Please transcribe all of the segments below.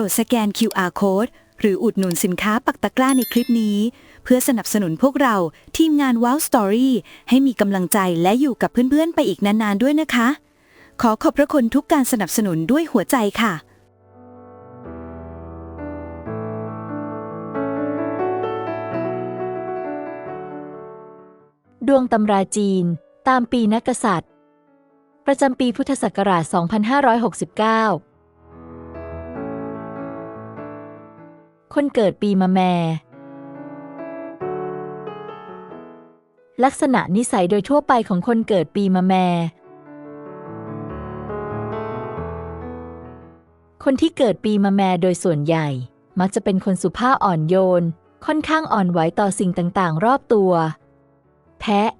รดสแกน QR code หรืออุดหนุนสินค้าปักตะกร้าในคลิปนี้ เพื่อสนับสนุนพวกเราทีมงาน Wow Story ให้มีกำลังใจและอยู่กับเพื่อนๆ ไปอีกนานๆ ด้วยนะคะ ขอขอบพระคุณทุกการสนับสนุนด้วยหัวใจค่ะดวงตำราจีน ตามปีนักกษัตริย์ ประจำปีพุทธศักราช 2569 คนเกิดปีมะแม่ ลักษณะนิสัยโดยทั่วไปของคนเกิดปีมะแม่ คนที่เกิดปีมะแม่โดยส่วนใหญ่ มักจะเป็นคนสุภาพอ่อนโยน ค่อนข้างอ่อนไหวต่อสิ่งต่างๆ รอบตัว แพะ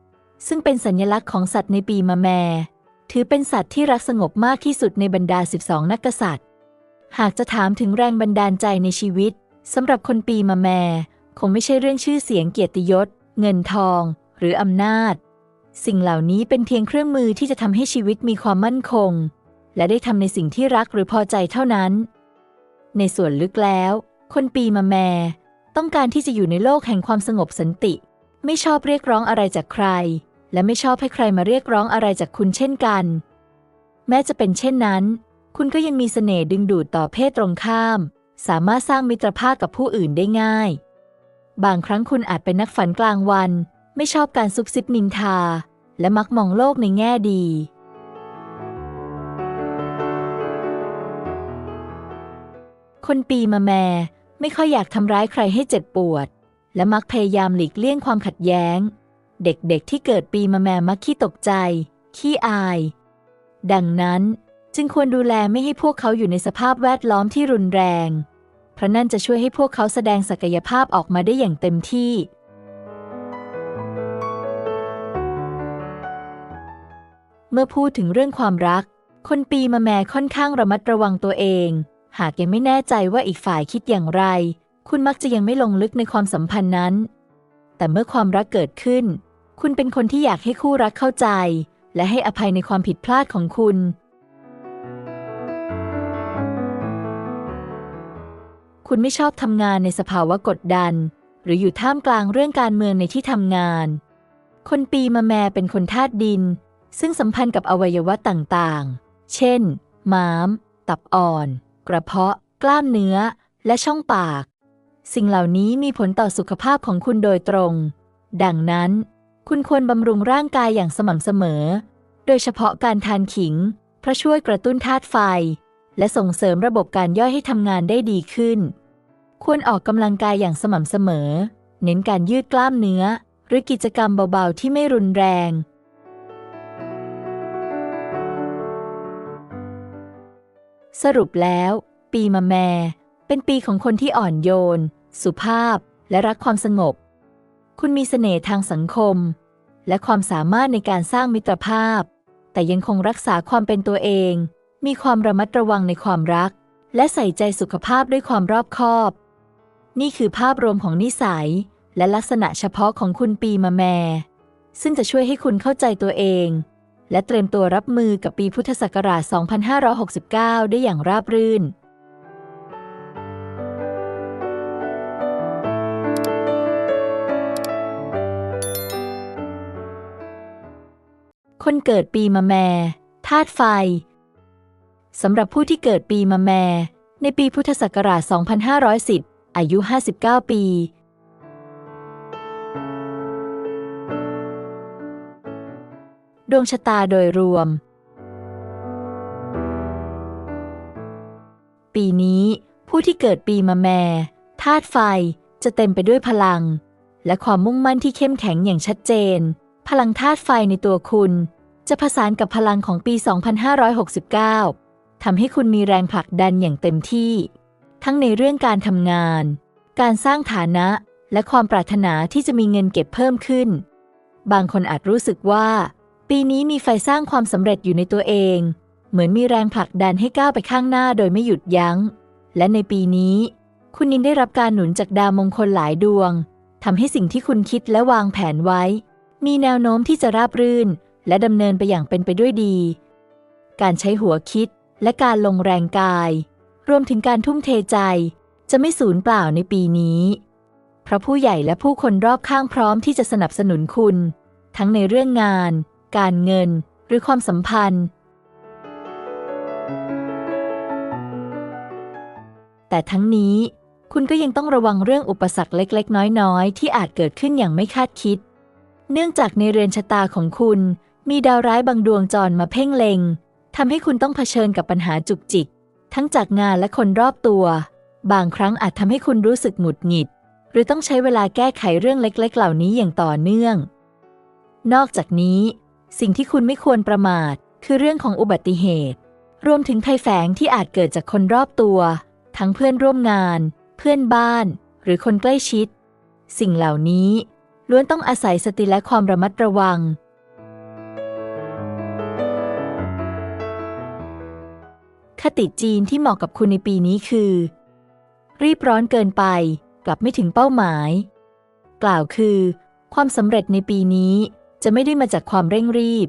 ซึ่งเป็นสัญลักษณ์ของสัตว์ในปีมะแม่ถือเป็นสัตว์ที่รักสงบมากที่สุดในบรรดา 12 นักกษัตริย์ หากจะถามถึงแรงบันดาลใจในชีวิต สำหรับคนปีมะแม่ คงไม่ใช่เรื่องชื่อเสียงเกียรติยศ เงินทอง หรืออำนาจ สิ่งเหล่านี้เป็นเพียงเครื่องมือที่จะทำให้ชีวิตมีความมั่นคง และได้ทำในสิ่งที่รักหรือพอใจเท่านั้น ในส่วนลึกแล้ว คนปีมะแม่ ต้องการที่จะอยู่ในโลกแห่งความสงบสันติ ไม่ชอบเรียกร้องอะไรจากใคร และไม่ชอบให้ใครมาเรียกร้องอะไรจากคุณเช่นกัน แม้จะเป็นเช่นนั้น คุณก็ยังมีเสน่ห์ดึงดูดต่อเพศตรงข้าม สามารถสร้างมิตรภาพกับผู้อื่นได้ง่าย บางครั้งคุณอาจเป็นนักฝันกลางวัน ไม่ชอบการซุบซิบนินทา และมักมองโลกในแง่ดี คนปีมะแม่ไม่ค่อยอยากทำร้ายใครให้เจ็บปวด และมักพยายามหลีกเลี่ยงความขัดแย้ง เด็กๆที่เกิดปีมะแม่มักขี้ตกใจ ขี้อาย ดังนั้นจึงควรดูแลไม่ให้พวกเขาอยู่ในสภาพแวดล้อมที่รุนแรง ราะนั่นจะช่วยให้พวกเขาแสดงศักยภาพออกมาได้อย่างเต็มที่ เมื่อพูดถึงเรื่องความรัก คนปีมะแม่ค่อนข้างระมัดระวังตัวเอง หากยังไม่แน่ใจว่าอีกฝ่ายคิดอย่างไร คุณมักจะยังไม่ลงลึกในความสัมพันธ์นั้น แต่เมื่อความรักเกิดขึ้น คุณเป็นคนที่อยากให้คู่รักเข้าใจ และให้อภัยในความผิดพลาดของคุณ คุณไม่ชอบทำงานในสภาวะกดดัน หรืออยู่ท่ามกลางเรื่องการเมืองในที่ทำงาน คนปีมะแมเป็นคนธาตุดิน ซึ่งสัมพันธ์กับอวัยวะต่างๆ เช่น ม้าม ตับอ่อน กระเพาะ กล้ามเนื้อ และช่องปาก สิ่งเหล่านี้มีผลต่อสุขภาพของคุณโดยตรง ดังนั้น คุณควรบำรุงร่างกายอย่างสม่ำเสมอ โดยเฉพาะการทานขิง เพราะช่วยกระตุ้นธาตุไฟและส่งเสริมระบบการย่อยให้ทำงานได้ดีขึ้น ควรออกกำลังกายอย่างสม่ำเสมอ เน้นการยืดกล้ามเนื้อ หรือกิจกรรมเบาๆ ที่ไม่รุนแรง สรุปแล้ว ปีมะแม เป็นปีของคนที่อ่อนโยน สุภาพ และรักความสงบ คุณมีเสน่ห์ทางสังคม และความสามารถในการสร้างมิตรภาพ แต่ยังคงรักษาความเป็นตัวเอง มีความระมัดระวังในความรักและใส่ใจสุขภาพด้วยความรอบคอบ นี่คือภาพรวมของนิสัย และลักษณะเฉพาะของคุณปีมะแม่ซึ่งจะช่วยให้คุณเข้าใจตัวเอง และเตรียมตัวรับมือกับปีพุทธศักราช 2569 ได้อย่างราบรื่น คนเกิดปีมะแม่ธาตุไฟสำหรับผู้ที่เกิดปีมะแม่ในปีพุทธศักราช 2510 อายุ 59 ปี ดวงชะตาโดยรวม ปีนี้ผู้ที่เกิดปีมะแม่ธาตุไฟจะเต็มไปด้วยพลัง และความมุ่งมั่นที่เข้มแข็งอย่างชัดเจน พลังธาตุไฟในตัวคุณ จะผสานกับพลังของปี 2569ทำให้คุณมีแรงผลักดันอย่างเต็มที่ ทั้งในเรื่องการทำงาน การสร้างฐานะ และความปรารถนาที่จะมีเงินเก็บเพิ่มขึ้น บางคนอาจรู้สึกว่า ปีนี้มีไฟสร้างความสำเร็จอยู่ในตัวเอง เหมือนมีแรงผลักดันให้ก้าวไปข้างหน้าโดยไม่หยุดยัง้ง และในปีนี้ คุณยินได้รับการหนุนจากดาวมงคลหลายดวงทำให้สิ่งที่คุณคิดและวางแผนไว้ มีแนวโน้มที่จะราบรื่น และดำเนินไปอย่างเป็นไปด้วยดี การใช้หัวคิดและการลงแรงกาย รวมถึงการทุ่มเทใจ จะไม่สูญเปล่าในปีนี้ เพราะผู้ใหญ่และผู้คนรอบข้างพร้อมที่จะสนับสนุนคุณ ทั้งในเรื่องงาน การเงิน หรือความสัมพันธ์ แต่ทั้งนี้คุณก็ยังต้องระวังเรื่องอุปสรรคเล็ก ๆ น้อย ๆ ที่อาจเกิดขึ้นอย่างไม่คาดคิด เนื่องจากในเรือนชะตาของคุณ มีดาวร้ายบางดวงจรมาเพ่งเล็งทำให้คุณต้องเผชิญกับปัญหาจุกจิก ทั้งจากงานและคนรอบตัว บางครั้งอาจทำให้คุณรู้สึกหงุดหงิด หรือต้องใช้เวลาแก้ไขเรื่องเล็ก ๆ เหล่านี้อย่างต่อเนื่อง นอกจากนี้ สิ่งที่คุณไม่ควรประมาท คือเรื่องของอุบัติเหตุ รวมถึงภัยแฝงที่อาจเกิดจากคนรอบตัว ทั้งเพื่อนร่วมงาน เพื่อนบ้าน หรือคนใกล้ชิด สิ่งเหล่านี้ล้วนต้องอาศัยสติและความระมัดระวัง คติจีนที่เหมาะกับคุณในปีนี้คือ รีบร้อนเกินไป กลับไม่ถึงเป้าหมาย กล่าวคือ ความสำเร็จในปีนี้จะไม่ได้มาจากความเร่งรีบ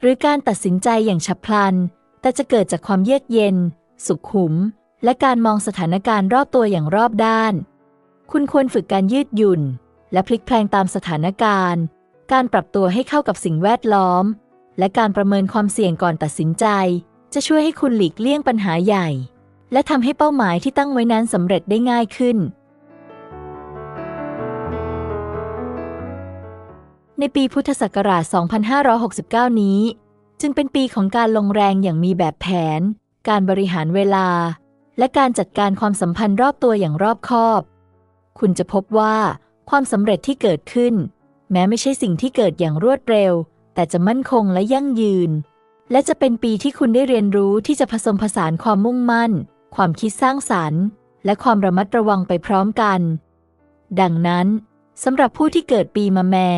หรือการตัดสินใจอย่างฉับพลัน แต่จะเกิดจากความเยือกเย็น สุขุม และการมองสถานการณ์รอบตัวอย่างรอบด้าน คุณควรฝึกการยืดหยุ่น และพลิกแพลงตามสถานการณ์ การปรับตัวให้เข้ากับสิ่งแวดล้อม และการประเมินความเสี่ยงก่อนตัดสินใจ จะช่วยให้คุณหลีกเลี่ยงปัญหาใหญ่ และทำให้เป้าหมายที่ตั้งไว้นั้นสำเร็จได้ง่ายขึ้น ในปีพุทธศักราช 2569 นี้ จึงเป็นปีของการลงแรงอย่างมีแบบแผน การบริหารเวลา และการจัดการความสัมพันธ์รอบตัวอย่างรอบคอบ คุณจะพบว่าความสำเร็จที่เกิดขึ้น แม้ไม่ใช่สิ่งที่เกิดอย่างรวดเร็ว แต่จะมั่นคงและยั่งยืน และจะเป็นปีที่คุณได้เรียนรู้ที่จะผสมผสานความมุ่งมั่น ความคิดสร้างสรรค์ และความระมัดระวังไปพร้อมกัน ดังนั้นสำหรับผู้ที่เกิดปีมะแม่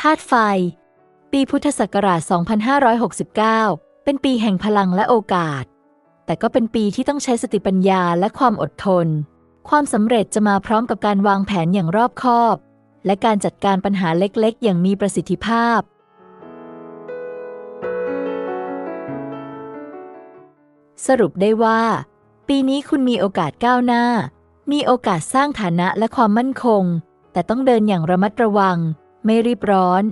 ธาตุไฟ ปีพุทธศักราช 2569 เป็นปีแห่งพลังและโอกาส แต่ก็เป็นปีที่ต้องใช้สติปัญญาและความอดทน ความสำเร็จจะมาพร้อมกับการวางแผนอย่างรอบคอบ และการจัดการปัญหาเล็กๆ อย่างมีประสิทธิภาพ สรุปได้ว่า ปีนี้คุณมีโอกาสก้าวหน้า มีโอกาสสร้างฐานะและความมั่นคง แต่ต้องเดินอย่างระมัดระวัง ไม่รีบร้อน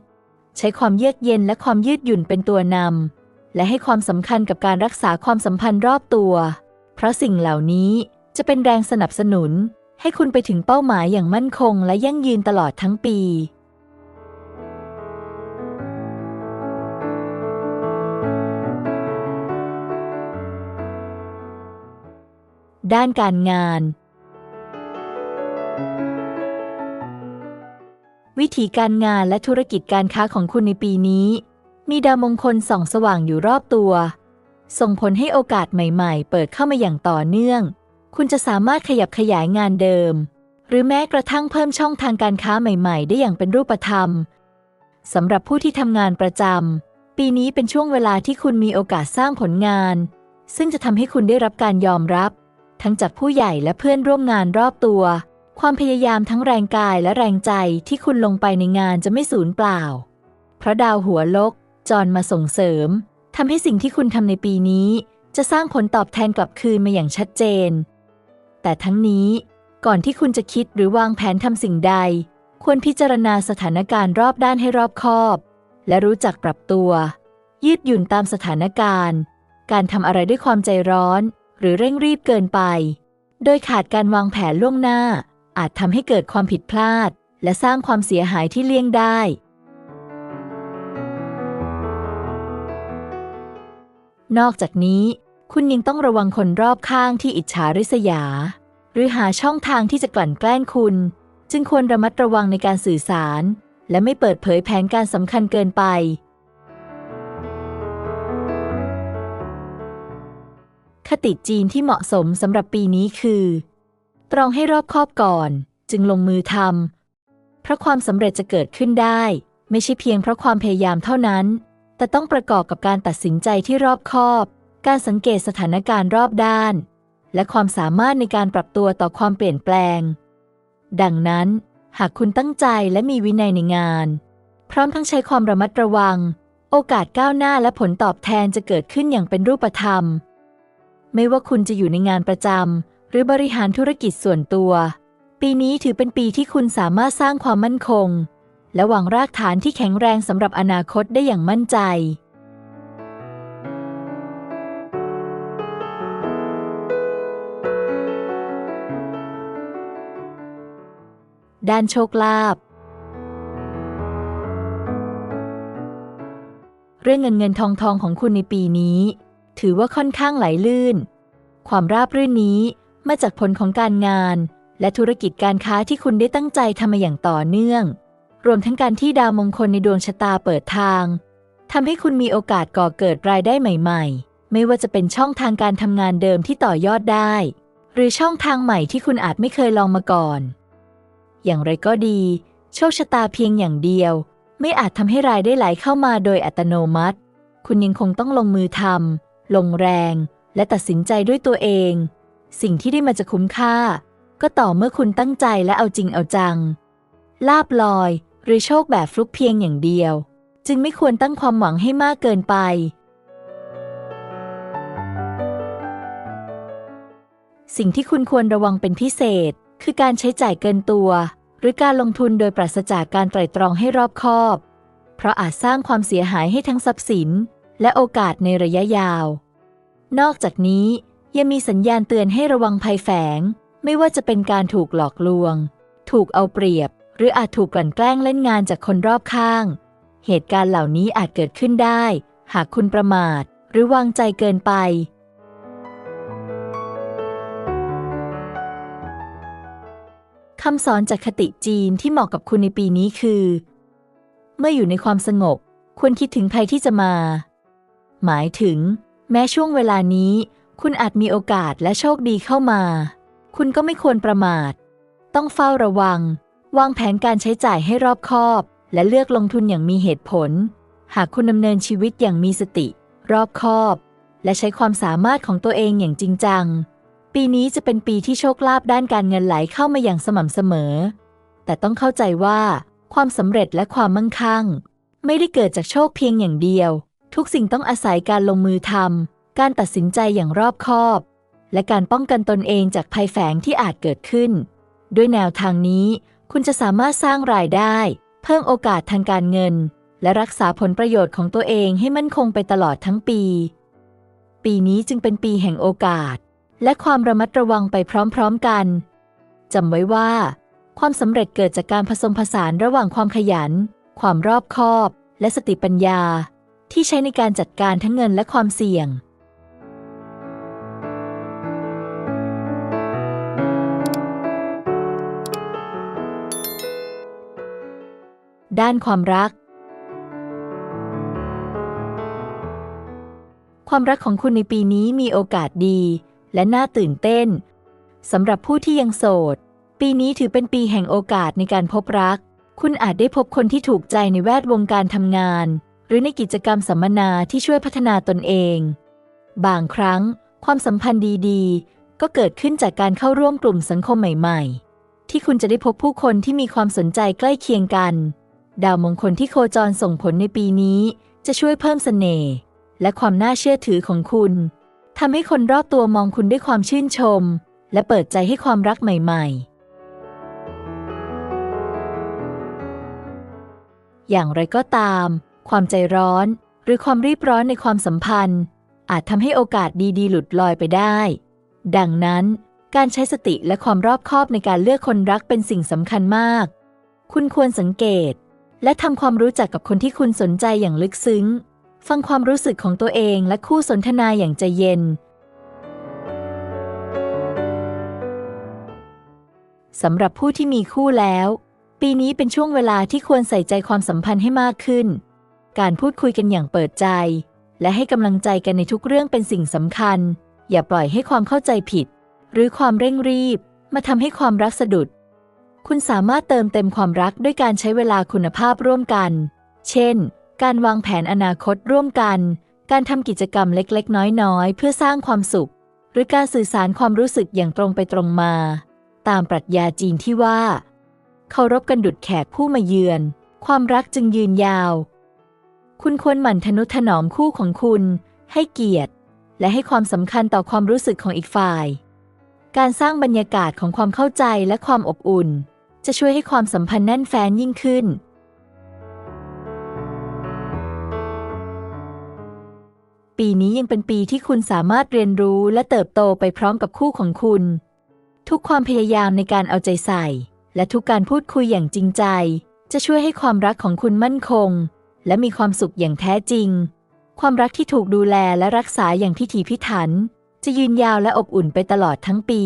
ใช้ความเยือกเย็นและความยืดหยุ่นเป็นตัวนำและให้ความสำคัญกับการรักษาความสัมพันธ์รอบตัว เพราะสิ่งเหล่านี้จะเป็นแรงสนับสนุน ให้คุณไปถึงเป้าหมายอย่างมั่นคง และยั่งยืนตลอดทั้งปี ด้านการงาน วิธีการงานและธุรกิจการค้าของคุณในปีนี้ มีดาวมงคลส่องสว่างอยู่รอบตัว ส่งผลให้โอกาสใหม่ ๆ เปิดเข้ามาอย่างต่อเนื่อง คุณจะสามารถขยับขยายงานเดิม หรือแม้กระทั่งเพิ่มช่องทางการค้าใหม่ ๆ ได้อย่างเป็นรูปธรรมสำหรับผู้ที่ทำงานประจำปีนี้เป็นช่วงเวลาที่คุณมีโอกาสสร้างผลงาน ซึ่งจะทำให้คุณได้รับการยอมรับ ทั้งจากผู้ใหญ่และเพื่อนร่วมงานรอบตัว ความพยายามทั้งแรงกายและแรงใจที่คุณลงไปในงานจะไม่สูญเปล่า เพราะดาวหัวลก จรมาส่งเสริมทำให้สิ่งที่คุณทำในปีนี้ จะสร้างผลตอบแทนกลับคืนมาอย่างชัดเจน แต่ทั้งนี้ก่อนที่คุณจะคิดหรือวางแผนทำสิ่งใด ควรพิจารณาสถานการณ์รอบด้านให้รอบคอบ และรู้จักปรับตัว ยืดหยุ่นตามสถานการณ์ การทำอะไรด้วยความใจร้อน หรือเร่งรีบเกินไป โดยขาดการวางแผนล่วงหน้า อาจทำให้เกิดความผิดพลาด และสร้างความเสียหายที่เลี่ยงได้ นอกจากนี้ คุณยังต้องระวังคนรอบข้างที่อิจฉาริษยา หรือหาช่องทางที่จะกลั่นแกล้งคุณ จึงควรระมัดระวังในการสื่อสาร และไม่เปิดเผยแผนการสำคัญเกินไป คติจีนที่เหมาะสมสำหรับปีนี้คือ ตรองให้รอบคอบก่อน จึงลงมือทำเพราะความสำเร็จจะเกิดขึ้นได้ ไม่ใช่เพียงเพราะความพยายามเท่านั้น แต่ต้องประกอบกับการตัดสินใจที่รอบคอบ การสังเกตสถานการณ์รอบด้าน และความสามารถในการปรับตัวต่อความเปลี่ยนแปลง ดังนั้น หากคุณตั้งใจและมีวินัยในงาน พร้อมทั้งใช้ความระมัดระวัง โอกาสก้าวหน้าและผลตอบแทนจะเกิดขึ้นอย่างเป็นรูปธรรม ไม่ว่าคุณจะอยู่ในงานประจำหรือบริหารธุรกิจส่วนตัว ปีนี้ถือเป็นปีที่คุณสามารถสร้างความมั่นคง และวางรากฐานที่แข็งแรงสำหรับอนาคตได้อย่างมั่นใจ ด้านโชคลาภเรื่องเงินเงินทองทองของคุณในปีนี้ ถือว่าค่อนข้างไหลลื่น ความราบรื่นนี้มาจากผลของการงาน และธุรกิจการค้าที่คุณได้ตั้งใจทำมาอย่างต่อเนื่อง รวมทั้งการที่ดาวมงคลในดวงชะตาเปิดทางทำให้คุณมีโอกาสก่อเกิดรายได้ใหม่ ๆ ไม่ว่าจะเป็นช่องทางการทำงานเดิมที่ต่อยอดได้ หรือช่องทางใหม่ที่คุณอาจไม่เคยลองมาก่อน อย่างไรก็ดี โชคชะตาเพียงอย่างเดียว ไม่อาจทำให้รายได้ไหลเข้ามาโดยอัตโนมัติ คุณยังคงต้องลงมือทำ ลงแรงและตัดสินใจด้วยตัวเอง สิ่งที่ได้มาจะคุ้มค่า ก็ต่อเมื่อคุณตั้งใจและเอาจริงเอาจัง ลาบลอย หรือโชคแบบฟลุกเพียงอย่างเดียว จึงไม่ควรตั้งความหวังให้มากเกินไป สิ่งที่คุณควรระวังเป็นพิเศษ คือการใช้จ่ายเกินตัว หรือการลงทุนโดยปราศจากการไตร่ตรองให้รอบคอบ เพราะอาจสร้างความเสียหายให้ทั้งทรัพย์สิน และโอกาสในระยะยาว นอกจากนี้ยังมีสัญญาณเตือนให้ระวังภัยแฝง ไม่ว่าจะเป็นการถูกหลอกลวง ถูกเอาเปรียบ หรืออาจถูกกลั่นแกล้งเล่นงานจากคนรอบข้าง เหตุการณ์เหล่านี้อาจเกิดขึ้นได้ หากคุณประมาท หรือวางใจเกินไป คำสอนจากคติจีนที่เหมาะกับคุณในปีนี้คือ เมื่ออยู่ในความสงบ ควรคิดถึงภัยที่จะมา หมายถึง แม้ช่วงเวลานี้ คุณอาจมีโอกาสและโชคดีเข้ามา คุณก็ไม่ควรประมาท ต้องเฝ้าระวัง วางแผนการใช้จ่ายให้รอบคอบ และเลือกลงทุนอย่างมีเหตุผล หากคุณดำเนินชีวิตอย่างมีสติ รอบคอบ และใช้ความสามารถของตัวเองอย่างจริงจัง ปีนี้จะเป็นปีที่โชคลาภด้านการเงินไหลเข้ามาอย่างสม่ำเสมอ แต่ต้องเข้าใจว่า ความสำเร็จและความมั่งคั่ง ไม่ได้เกิดจากโชคเพียงอย่างเดียว ทุกสิ่งต้องอาศัยการลงมือทำการตัดสินใจอย่างรอบคอบ และการป้องกันตนเองจากภัยแฝงที่อาจเกิดขึ้น ด้วยแนวทางนี้ คุณจะสามารถสร้างรายได้ เพิ่มโอกาสทางการเงิน และรักษาผลประโยชน์ของตัวเองให้มั่นคงไปตลอดทั้งปี ปีนี้จึงเป็นปีแห่งโอกาส และความระมัดระวังไปพร้อมๆกันจำไว้ว่า ความสำเร็จเกิดจากการผสมผสานระหว่างความขยัน ความรอบคอบ และสติปัญญา ที่ใช้ในการจัดการทั้งเงินและความเสี่ยง ด้านความรัก ความรักของคุณในปีนี้มีโอกาสดี และน่าตื่นเต้นสำหรับผู้ที่ยังโสด ปีนี้ถือเป็นปีแห่งโอกาสในการพบรัก คุณอาจได้พบคนที่ถูกใจในแวดวงการทำงาน หรือในกิจกรรมสัมมนาที่ช่วยพัฒนาตนเอง บางครั้ง ความสัมพันธ์ดีๆ ก็เกิดขึ้นจากการเข้าร่วมกลุ่มสังคมใหม่ ๆ ที่คุณจะได้พบผู้คนที่มีความสนใจใกล้เคียงกัน ดาวมงคลที่โคจรส่งผลในปีนี้จะช่วยเพิ่มเสน่ห์และความน่าเชื่อถือของคุณทำให้คนรอบตัวมองคุณด้วยความชื่นชม และเปิดใจให้ความรักใหม่ ๆ อย่างไรก็ตาม ความใจร้อน หรือความรีบร้อนในความสัมพันธ์ อาจทำให้โอกาสดีๆ หลุดลอยไปได้ ดังนั้น การใช้สติและความรอบคอบในการเลือกคนรักเป็นสิ่งสำคัญมาก คุณควรสังเกต และทำความรู้จักกับคนที่คุณสนใจอย่างลึกซึ้ง ฟังความรู้สึกของตัวเองและคู่สนทนาอย่างใจเย็นสำหรับผู้ที่มีคู่แล้ว ปีนี้เป็นช่วงเวลาที่ควรใส่ใจความสัมพันธ์ให้มากขึ้น การพูดคุยกันอย่างเปิดใจ และให้กำลังใจกันในทุกเรื่องเป็นสิ่งสำคัญ อย่าปล่อยให้ความเข้าใจผิด หรือความเร่งรีบ มาทำให้ความรักสะดุด คุณสามารถเติมเต็มความรักด้วยการใช้เวลาคุณภาพร่วมกัน เช่น การวางแผนอนาคตร่วมกัน การทำกิจกรรมเล็กๆ น้อยๆ เพื่อสร้างความสุข หรือการสื่อสารความรู้สึกอย่างตรงไปตรงมา ตามปรัชญาจีนที่ว่าเคารพกันดุดแขกผู้มาเยือน ความรักจึงยืนยาว คุณควรหมั่นทนุถนอมคู่ของคุณ ให้เกียรติ และให้ความสำคัญต่อความรู้สึกของอีกฝ่าย การสร้างบรรยากาศของความเข้าใจและความอบอุ่น จะช่วยให้ความสัมพันธ์แน่นแฟ้นยิ่งขึ้น ปีนี้ยังเป็นปีที่คุณสามารถเรียนรู้และเติบโตไปพร้อมกับคู่ของคุณ ทุกความพยายามในการเอาใจใส่ และทุกการพูดคุยอย่างจริงใจ จะช่วยให้ความรักของคุณมั่นคง และมีความสุขอย่างแท้จริง ความรักที่ถูกดูแลและรักษาอย่างพิถีพิถัน จะยืนยาวและอบอุ่นไปตลอดทั้งปี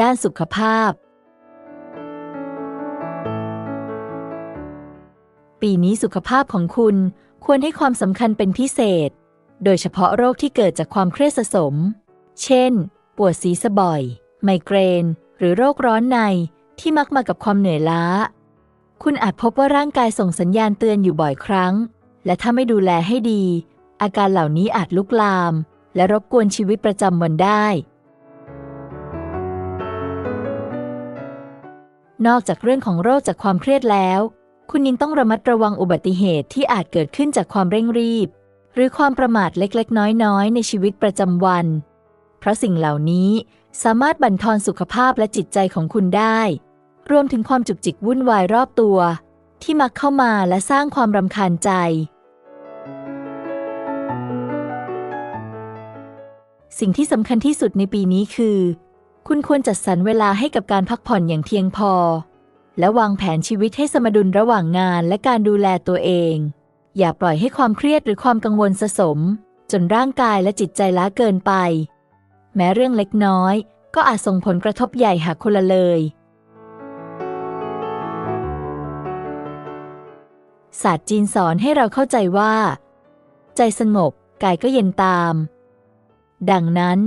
ด้านสุขภาพ ปีนี้สุขภาพของคุณควรให้ความสำคัญเป็นพิเศษ โดยเฉพาะโรคที่เกิดจากความเครียดสะสม เช่น ปวดศีรษะบ่อย ไมเกรน หรือโรคร้อนในที่มักมากับความเหนื่อยล้า คุณอาจพบว่าร่างกายส่งสัญญาณเตือนอยู่บ่อยครั้ง และถ้าไม่ดูแลให้ดี อาการเหล่านี้อาจลุกลาม และรบกวนชีวิตประจำวันได้ นอกจากเรื่องของโรคจากความเครียดแล้ว คุณยังต้องระมัดระวังอุบัติเหตุที่อาจเกิดขึ้นจากความเร่งรีบ หรือความประมาทเล็กๆ น้อยๆ ในชีวิตประจำวัน เพราะสิ่งเหล่านี้สามารถบั่นทอนสุขภาพและจิตใจของคุณได้ รวมถึงความจุกจิกวุ่นวายรอบตัว ที่มักเข้ามาและสร้างความรำคาญใจ สิ่งที่สำคัญที่สุดในปีนี้คือ คุณควรจัดสรรเวลาให้กับการพักผ่อนอย่างเพียงพอ และวางแผนชีวิตให้สมดุลระหว่างงานและการดูแลตัวเอง อย่าปล่อยให้ความเครียดหรือความกังวลสะสม จนร่างกายและจิตใจล้าเกินไป แม้เรื่องเล็กน้อย ก็อาจส่งผลกระทบใหญ่หากคนละเลย ศาสตร์จีนสอนให้เราเข้าใจว่า ใจสงบกายก็เย็นตาม ดังนั้น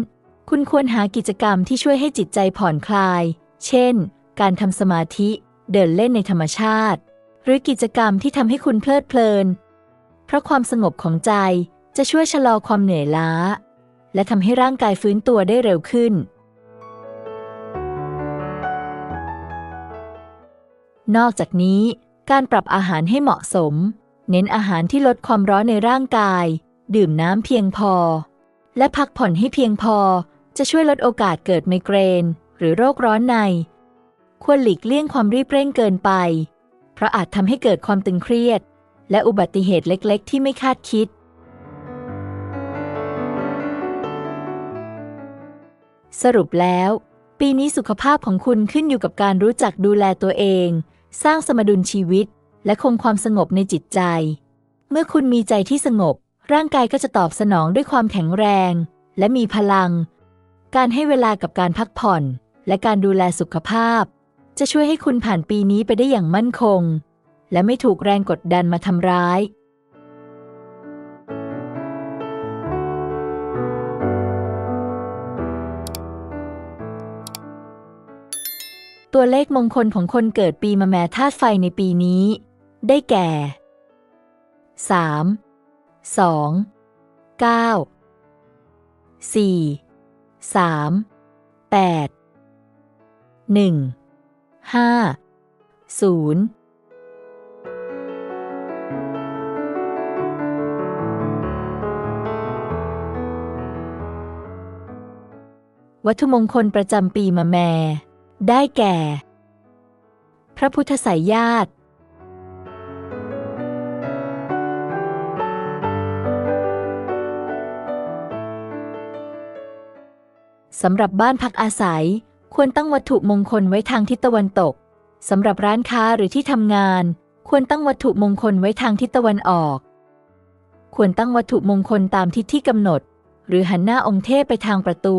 คุณควรหากิจกรรมที่ช่วยให้จิตใจผ่อนคลาย เช่น การทำสมาธิ เดินเล่นในธรรมชาติ หรือกิจกรรมที่ทำให้คุณเพลิดเพลิน เพราะความสงบของใจจะช่วยชะลอความเหนื่อยล้า และทำให้ร่างกายฟื้นตัวได้เร็วขึ้น นอกจากนี้ การปรับอาหารให้เหมาะสม เน้นอาหารที่ลดความร้อนในร่างกาย ดื่มน้ำเพียงพอ และพักผ่อนให้เพียงพอ จะช่วยลดโอกาสเกิดไมเกรน หรือโรคร้อนใน ควรหลีกเลี่ยงความรีบเร่งเกินไป เพราะอาจทำให้เกิดความตึงเครียด และอุบัติเหตุเล็ก ๆ ที่ไม่คาดคิด สรุปแล้ว ปีนี้สุขภาพของคุณขึ้นอยู่กับการรู้จักดูแลตัวเอง สร้างสมดุลชีวิต และคงความสงบในจิตใจ เมื่อคุณมีใจที่สงบ ร่างกายก็จะตอบสนองด้วยความแข็งแรง และมีพลัง การให้เวลากับการพักผ่อน และการดูแลสุขภาพ จะช่วยให้คุณผ่านปีนี้ไปได้อย่างมั่นคง และไม่ถูกแรงกดดันมาทำร้าย ตัวเลขมงคลของคนเกิดปีมะแม่ธาตุไฟในปีนี้ ได้แก่ 3 2 9 4 3 8 1 5 0วัตถุมงคลประจำปีมะแม่ ได้แก่ พระพุทธสายญาติ สำหรับบ้านพักอาศัย ควรตั้งวัตถุมงคลไว้ทางทิศตะวันตก สำหรับร้านค้าหรือที่ทำงาน ควรตั้งวัตถุมงคลไว้ทางทิศตะวันออก ควรตั้งวัตถุมงคลตามทิศที่กำหนด หรือหันหน้าองค์เทพไปทางประตู